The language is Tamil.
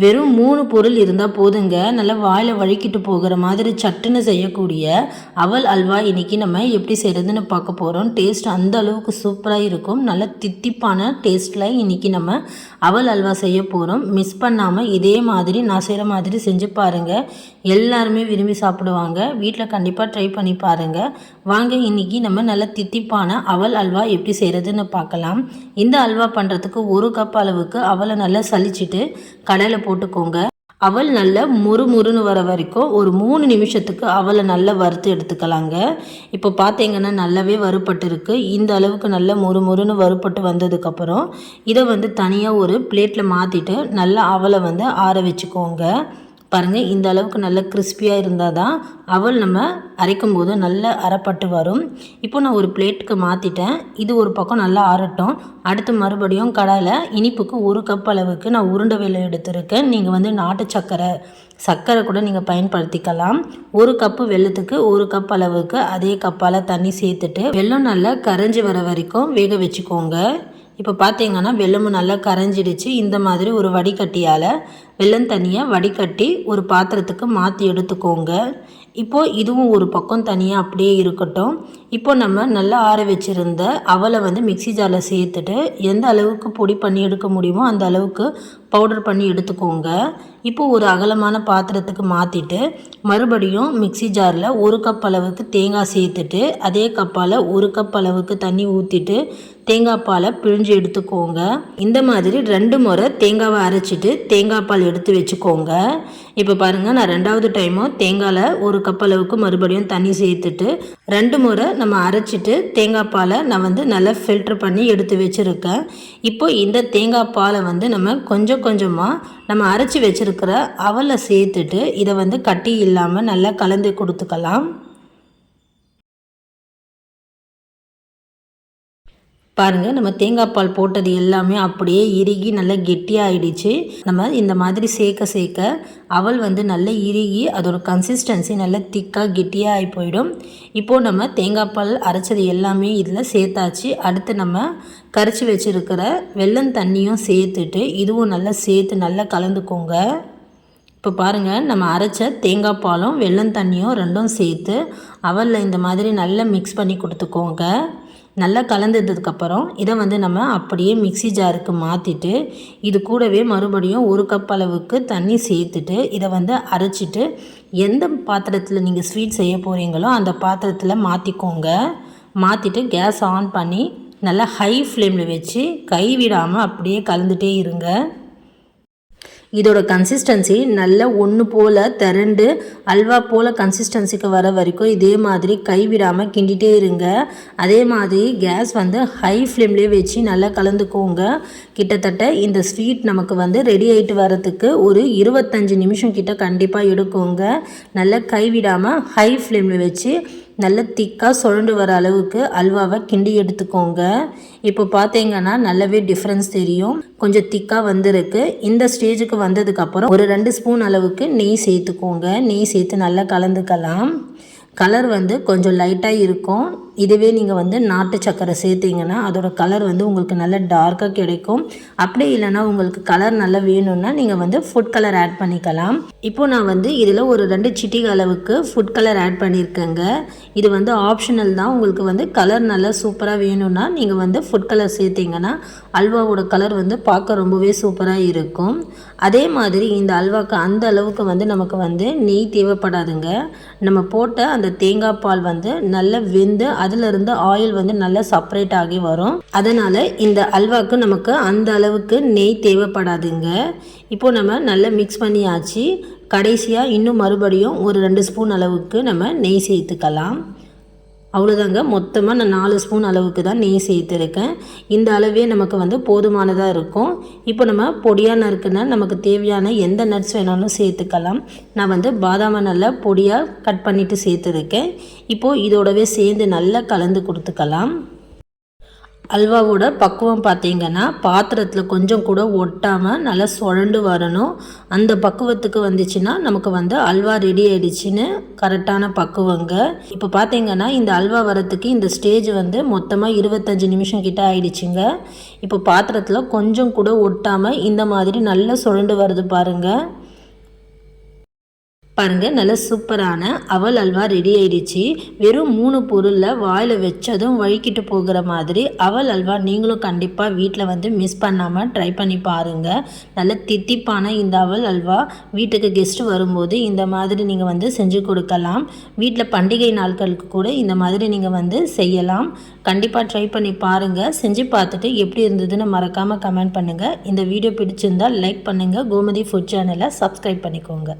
வெறும் மூணு பொருள் இருந்தால் போதுங்க. நல்லா வாயில் வழுக்கிட்டு போகிற மாதிரி சட்டுன்னு செய்யக்கூடிய அவல் அல்வா இன்றைக்கி நம்ம எப்படி செய்கிறதுன்னு பார்க்க போகிறோம் டேஸ்ட் அந்த அளவுக்கு சூப்பராக இருக்கும். நல்ல தித்திப்பான டேஸ்ட்டில் இன்றைக்கி நம்ம அவல் அல்வா செய்ய போகிறோம் மிஸ் பண்ணாமல் இதே மாதிரி நான் செய்கிற மாதிரி செஞ்சு பாருங்கள் எல்லாருமே விரும்பி சாப்பிடுவாங்க. வீட்டில் கண்டிப்பாக ட்ரை பண்ணி பாருங்கள் வாங்க இன்றைக்கி நம்ம நல்ல தித்திப்பான அவல் அல்வா எப்படி செய்கிறதுன்னு பார்க்கலாம். இந்த அல்வா பண்ணுறதுக்கு ஒரு கப் அளவுக்கு அவலை நல்லா சலிச்சிட்டு கடலை போட்டுக்கோங்க. அவல் நல்ல முறுமுறுன்னு வர வரைக்கும் ஒரு மூணு நிமிஷத்துக்கு அவலை நல்லா வறுத்து எடுத்துக்கலாங்க. இப்போ பார்த்தீங்கன்னா நல்லாவே வறுபட்டு இந்த அளவுக்கு நல்ல முறுமுறுன்னு வறுபட்டு வந்ததுக்கப்புறம் இதை வந்து தனியாக ஒரு பிளேட்டில் மாற்றிட்டு நல்லா அவலை வந்து ஆற வச்சுக்கோங்க. பாருங்கள் இந்த அளவுக்கு நல்ல கிறிஸ்பியாக இருந்தால் தான் அவள் நம்ம அரைக்கும் போது நல்ல அரைப்பட்டு வரும். இப்போ நான் ஒரு பிளேட்டுக்கு மாற்றிட்டேன் இது ஒரு பக்கம் நல்லா ஆறட்டும். அடுத்து மறுபடியும் கடாயில் இனிப்புக்கு ஒரு கப் அளவுக்கு நான் உருண்டை வேலை எடுத்திருக்கேன். நீங்கள் வந்து நாட்டு சர்க்கரை சர்க்கரை கூட நீங்கள் பயன்படுத்திக்கலாம். ஒரு கப்பு வெள்ளத்துக்கு ஒரு கப் அளவுக்கு அதே கப்பால் தண்ணி சேர்த்துட்டு வெள்ளம் நல்லா கரைஞ்சி வர வரைக்கும் வேக வச்சுக்கோங்க. இப்போ பார்த்தீங்கன்னா வெள்ளமும் நல்லா கரைஞ்சிடுச்சு. இந்த மாதிரி ஒரு வடிகட்டியால் வெள்ளம் தண்ணியை வடிகட்டி ஒரு பாத்திரத்துக்கு மாற்றி எடுத்துக்கோங்க. இப்போது இதுவும் ஒரு பக்கம் தனியாக அப்படியே இருக்கட்டும். இப்போ நம்ம நல்லா ஆற வச்சுருந்த அவலை வந்து மிக்சி ஜாரில் சேர்த்துட்டு எந்த அளவுக்கு பொடி பண்ணி எடுக்க முடியுமோ அந்த அளவுக்கு பவுடர் பண்ணி எடுத்துக்கோங்க. இப்போ ஒரு அகலமான பாத்திரத்துக்கு மாற்றிட்டு மறுபடியும் மிக்சி ஜாரில் ஒரு கப் அளவுக்கு தேங்காய் சேர்த்துட்டு அதே கப்பால் ஒரு கப் அளவுக்கு தண்ணி ஊற்றிட்டு தேங்காய் பாலை பிழிஞ்சு எடுத்துக்கோங்க. இந்த மாதிரி ரெண்டு முறை தேங்காவை அரைச்சிட்டு தேங்காய் பால் எடுத்து வச்சுக்கோங்க. இப்போ பாருங்கள் நான் ரெண்டாவது டைமும் தேங்காயில் ஒரு கப் அளவுக்கு மறுபடியும் தண்ணி சேர்த்துட்டு ரெண்டு முறை நம்ம அரைச்சிட்டு தேங்காய் பாலை நான் வந்து நல்லா ஃபில்ட்ரு பண்ணி எடுத்து வச்சுருக்கேன். இப்போ இந்த தேங்காய் பாலை வந்து நம்ம கொஞ்சம் கொஞ்சமாக நம்ம அரைச்சி வச்சுருக்கிற அவலை சேர்த்துட்டு இதை வந்து கட்டி இல்லாமல் நல்லா கலந்து கொடுத்துக்கலாம். பாருங்கள் நம்ம தேங்காய் பால் போட்டது எல்லாமே அப்படியே இறுகி நல்லா கெட்டியாகிடுச்சு நம்ம இந்த மாதிரி சேர்க்க சேர்க்க அவள் வந்து நல்லா இறுகி அதோட கன்சிஸ்டன்சி நல்லா திக்காக கெட்டியாக ஆகி போயிடும். இப்போது நம்ம தேங்காய் பால் அரைச்சது எல்லாமே இதில் சேர்த்தாச்சு. அடுத்து நம்ம கரைச்சி வச்சுருக்கிற வெள்ளம் தண்ணியும் சேர்த்துட்டு இதுவும் நல்லா சேர்த்து நல்லா கலந்துக்கோங்க. இப்போ பாருங்கள் நம்ம அரைச்ச தேங்காய் பாலும் வெள்ளம் தண்ணியும் ரெண்டும் சேர்த்து அவலில் இந்த மாதிரி நல்லா மிக்ஸ் பண்ணி கொடுத்துக்கோங்க. நல்லா கலந்ததுக்கப்புறம் இதை வந்து நம்ம அப்படியே மிக்சி ஜாருக்கு மாற்றிட்டு இது கூடவே மறுபடியும் ஒரு கப் அளவுக்கு தண்ணி சேர்த்துட்டு இதை வந்து அரைச்சிட்டு எந்த பாத்திரத்தில் நீங்கள் ஸ்வீட் செய்ய போகிறீங்களோ அந்த பாத்திரத்தில் மாற்றிக்கோங்க மாற்றிட்டு கேஸ் ஆன் பண்ணி நல்லா ஹை ஃப்ளேமில் வச்சு கை விடாமல் அப்படியே கலந்துகிட்டே இருங்க. இதோட கன்சிஸ்டன்சி நல்ல ஒன்று போல் திரண்டு அல்வா போல் கன்சிஸ்டன்சிக்கு வர வரைக்கும் இதே மாதிரி கைவிடாமல் கிண்டிகிட்டே இருங்க. அதே மாதிரி கேஸ் வந்து ஹை ஃப்ளேம்லேயே வச்சு நல்லா கலந்துக்கோங்க. கிட்டத்தட்ட இந்த ஸ்வீட் நமக்கு வந்து ரெடி ஆகிட்டு வரத்துக்கு ஒரு இருபத்தஞ்சி நிமிஷம் கிட்ட கண்டிப்பாக எடுக்குங்க. நல்லா கைவிடாமல் ஹை ஃப்ளேமில் வச்சு நல்ல திக்காக சுழண்டு வர அளவுக்கு அல்வாவை கிண்டி எடுத்துக்கோங்க. இப்போ பார்த்தீங்கன்னா நல்லாவே டிஃப்ரென்ஸ் தெரியும். கொஞ்சம் திக்காக வந்திருக்கு. இந்த ஸ்டேஜுக்கு வந்ததுக்கப்புறம் ஒரு ரெண்டு ஸ்பூன் அளவுக்கு நெய் சேர்த்துக்கோங்க. நெய் சேர்த்து நல்லா கலந்துக்கலாம். கலர் வந்து கொஞ்சம் லைட்டாக இருக்கும். இதுவே நீங்கள் வந்து நாட்டு சக்கரை சேர்த்திங்கன்னா அதோட கலர் வந்து உங்களுக்கு நல்ல டார்க்காக கிடைக்கும். அப்படி இல்லைனா உங்களுக்கு கலர் நல்லா வேணும்னா நீங்கள் வந்து ஃபுட் கலர் ஆட் பண்ணிக்கலாம். இப்போது நான் வந்து இதில் ஒரு ரெண்டு சிட்டிக அளவுக்கு ஃபுட் கலர் ஆட் பண்ணியிருக்கேங்க. இது வந்து ஆப்ஷனல் தான். உங்களுக்கு வந்து கலர் நல்லா சூப்பராக வேணும்னா நீங்கள் வந்து ஃபுட் கலர் சேர்த்திங்கன்னா அல்வாவோட கலர் வந்து பார்க்க ரொம்பவே சூப்பராக இருக்கும். அதே மாதிரி இந்த அல்வாக்கு அந்த அளவுக்கு வந்து நமக்கு வந்து நெய் தேவைப்படாதுங்க. நம்ம போட்ட அந்த தேங்காய் பால் வந்து நல்லா வெந்து அதிலிருந்து ஆயில் வந்து நல்லா செப்பரேட் ஆகி வரும். அதனால் இந்த அல்வாவுக்கு நமக்கு அந்த அளவுக்கு நெய் தேவைப்படாதுங்க. இப்போ நம்ம நல்லா மிக்ஸ் பண்ணியாச்சு. கடைசியாக இன்னும் மறுபடியும் ஒரு ரெண்டு ஸ்பூன் அளவுக்கு நம்ம நெய் சேர்த்துக்கலாம். அவ்வளோதாங்க மொத்தமாக நான் நாலு ஸ்பூன் அளவுக்கு தான் நெய் சேர்த்துருக்கேன். இந்த அளவே நமக்கு வந்து போதுமானதாக இருக்கும். இப்போ நம்ம பொடியாக நறுக்குன்னா நமக்கு தேவையான எந்த நட்ஸ் வேணாலும் சேர்த்துக்கலாம். நான் வந்து பாதாமை நல்லா பொடியாக கட் பண்ணிவிட்டு சேர்த்துருக்கேன். இப்போது இதோடவே சேர்ந்து நல்லா கலந்து கொடுத்துக்கலாம். அல்வாவோட பக்குவம் பார்த்தீங்கன்னா பாத்திரத்தில் கொஞ்சம் கூட ஒட்டாமல் நல்லா சுழண்டு வரணும். அந்த பக்குவத்துக்கு வந்துச்சுன்னா நமக்கு வந்து அல்வா ரெடி ஆயிடுச்சுன்னு கரெக்டான பக்குவங்க. இப்போ பார்த்தீங்கன்னா இந்த அல்வா வரத்துக்கு இந்த ஸ்டேஜ் வந்து மொத்தமாக இருபத்தஞ்சி நிமிஷம் கிட்ட ஆயிடுச்சுங்க. இப்போ பாத்திரத்தில் கொஞ்சம் கூட ஒட்டாமல் இந்த மாதிரி நல்லா சுழண்டு வருது பாருங்கள் பாருங்கள் நல்ல சூப்பரான அவல் அல்வா ரெடி ஆயிடுச்சு. வெறும் மூணு பொருளில் வாயில் வச்சதும் வழுக்கிட்டு போகிற மாதிரி அவல் அல்வா நீங்களும் கண்டிப்பாக வீட்டில் வந்து மிஸ் பண்ணாமல் ட்ரை பண்ணி பாருங்கள் நல்ல தித்திப்பான இந்த அவல் அல்வா வீட்டுக்கு கெஸ்ட்டு வரும்போது இந்த மாதிரி நீங்கள் வந்து செஞ்சு கொடுக்கலாம். வீட்டில் பண்டிகை நாட்களுக்கு கூட இந்த மாதிரி நீங்கள் வந்து செய்யலாம். கண்டிப்பாக ட்ரை பண்ணி பாருங்கள் செஞ்சு பார்த்துட்டு எப்படி இருந்ததுன்னு மறக்காமல் கமெண்ட் பண்ணுங்கள் இந்த வீடியோ பிடிச்சிருந்தால் லைக் பண்ணுங்கள் கோமதி ஃபுட் சேனலை சப்ஸ்கிரைப் பண்ணிக்கோங்க.